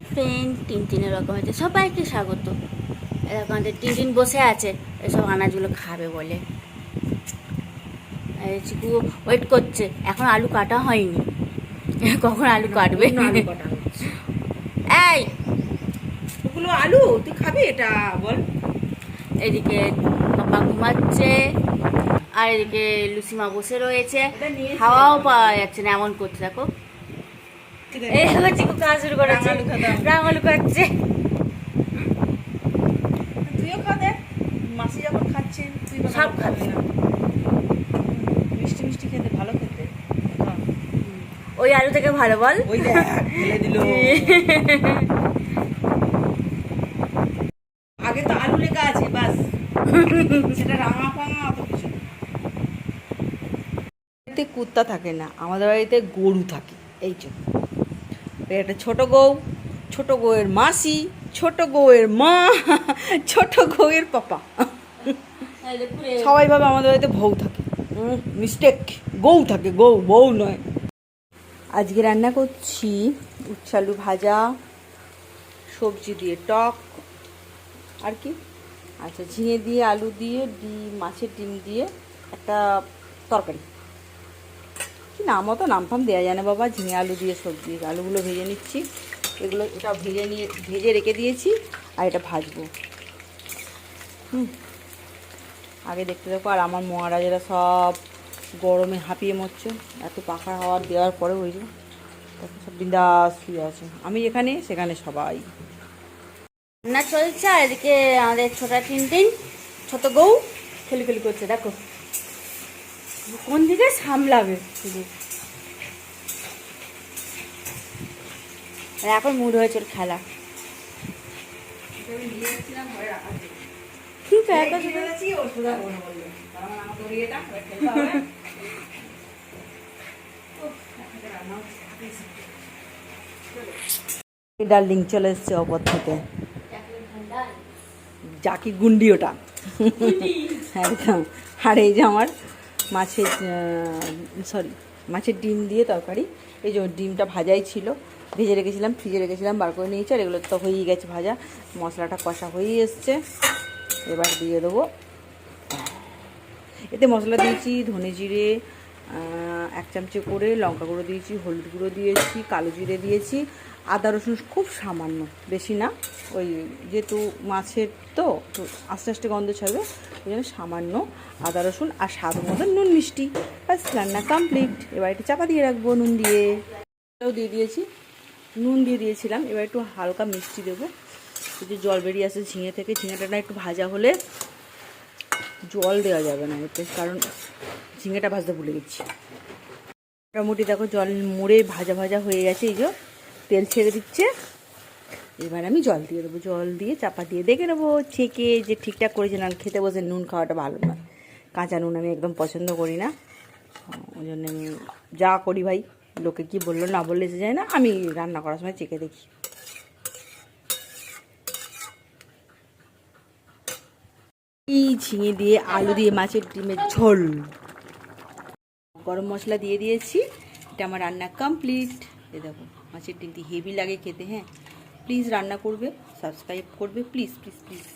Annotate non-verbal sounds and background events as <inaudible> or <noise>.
Friend টিনটিনের রকম হয়েছে। সবাইকে স্বাগত। এরকম আমাদের টিনটিন বসে আছে এসব আনাজগুলো খাবে বলে। চিকু ওয়েট করছে। এখন আলু কাটা হয়নি। <laughs> কখন আলু কাটবে? হচ্ছে। <laughs> এই! ওগুলো আলু তুই খাবি এটা? বল। এদিকে পাপা ঘুমাচ্ছে আর এদিকে লুসিমা বসে রয়েছে। হাওয়াও পাওয়া যাচ্ছে না এমন করছে দেখো। এই চিকু শুরু করেছে। রাঙালু খাচ্ছে। তুইও খা দে। মাসি যখন খাচ্ছে তুই সব খাবি না। মিষ্টি মিষ্টি খেতে ভালো খেতে। ওই আলু থেকে ভালো বল। ওই দেখ ফেলে দিল। আগে তো আলু লেখা আছে বাস। সেটা রাঙা ফাঙা অত কিছু কুত্তা থাকে না আমাদের বাড়িতে গরু থাকে এই জন্য। একটা ছোট গৌ ছোট গৌয়ের মাসি, ছোট গৌয়ের মা, ছোট গৌয়ের পাপা। সবাই ভাবে আমাদের বাড়িতে বউ থাকে। মিস্টেক গৌ থাকে গৌ বউ নয়। আজকে রান্না করছি উচ্ছে আলু ভাজা, সবজি দিয়ে টক, আর কি? আচ্ছা ঝিঙে দিয়ে, আলু দিয়ে, ডিম, মাছের ডিম দিয়ে একটা তরকারি। কি নাম অত? নাম ফাম দেওয়া যায় না বাবা। ঝিঙে আলু দিয়ে সবজি। আলুগুলো ভেজে নিচ্ছি। এগুলো এটা ভেজে নিয়ে, ভেজে রেখে দিয়েছি আর এটা ভাজবো। হুম। আগে দেখতে দেখো আর আমার মহারাজেরা সব গরমে হাঁপিয়ে মরছে। এত পাখার হাওয়া দেওয়ার পরে ওই যে সব বিন্দাস শুয়ে আছে। আমি এখানে সেখানে সবাই। রান্না চলছে, আর এদিকে আমাদের ছোটা টিনটিন, ছোট গৌ খেলি খেলি করছে, দেখো। কোন দিকে? সামলাবে। আর এখন মুড হয়েছে খেলা। ঠিক আছে ডার্লিং চলে এসছে অপর থেকে। জাকি গুন্ডি ওটা। একদম। আর এই যে আমার মাছের সরি মাছের ডিম দিয়ে তরকারি। এই যে ডিমটা ভাজাই ছিল। ভেজে রেখেছিলাম, ফ্রিজে রেখেছিলাম, বার করে নিয়েছি, আর এগুলো তো হয়েই গেছে ভাজা। মশলাটা কষা হয়েই এসছে। এবার দিয়ে দেবো। এতে মশলা দিয়েছি ধনে জিরে এক চামচে করে লঙ্কা গুঁড়ো দিয়েছি, হলুদ গুঁড়ো দিয়েছি, কালো জিরে দিয়েছি, আদা, রসুন খুব সামান্য, বেশি না। ওই যেহেতু মাছের তো আস্তে আস্তে গন্ধ ছাড়বে, ওই জন্য সামান্য আদা, রসুন আর স্বাদ মতো নুন মিষ্টি। ব্যাস, রান্না কমপ্লিট এবার একটু চাপা দিয়ে রাখব নুন দিয়ে। দিয়ে দিয়েছি। নুন দিয়ে দিয়েছিলাম, এবার একটু হালকা মিষ্টি দেবো। এই যে জল বেরিয়ে আসে ঝিঙে থেকে, ঝিঙেটা একটু ভাজা হলে জল দেওয়া যাবে না এতে, কারণ ঝিঙেটা ভাজতে ভুলে গেছি। মোটামুটি দেখো জল মুড়ে ভাজা ভাজা হয়ে গেছে, এই যে তেল ছেড়ে দিচ্ছে। এবার আমি জল দিয়ে দেবো, জল দিয়ে চাপা দিয়ে দেখে নেব, ছেঁকে যে ঠিকঠাক করেছে না, খেতে বসে নুন খাওয়াটা ভালো না। কাঁচা নুন আমি একদম পছন্দ করি না। ওই জন্য আমি যা করি ভাই, লোকে কি বলল না বললে যায় না, আমি রান্না করার সময় চেখে দেখি। এই ঝিঙে দিয়ে আলু দিয়ে মাছের ডিমের ঝোল। গরম মশলা দিয়ে দিয়েছি। এটা আমার রান্না কমপ্লিট এ দেখো, মাছের ডিমটি হেভি লাগে খেতে হ্যাঁ? প্লিজ রান্না করবে সাবস্ক্রাইব করবে প্লিজ প্লিজ প্লিজ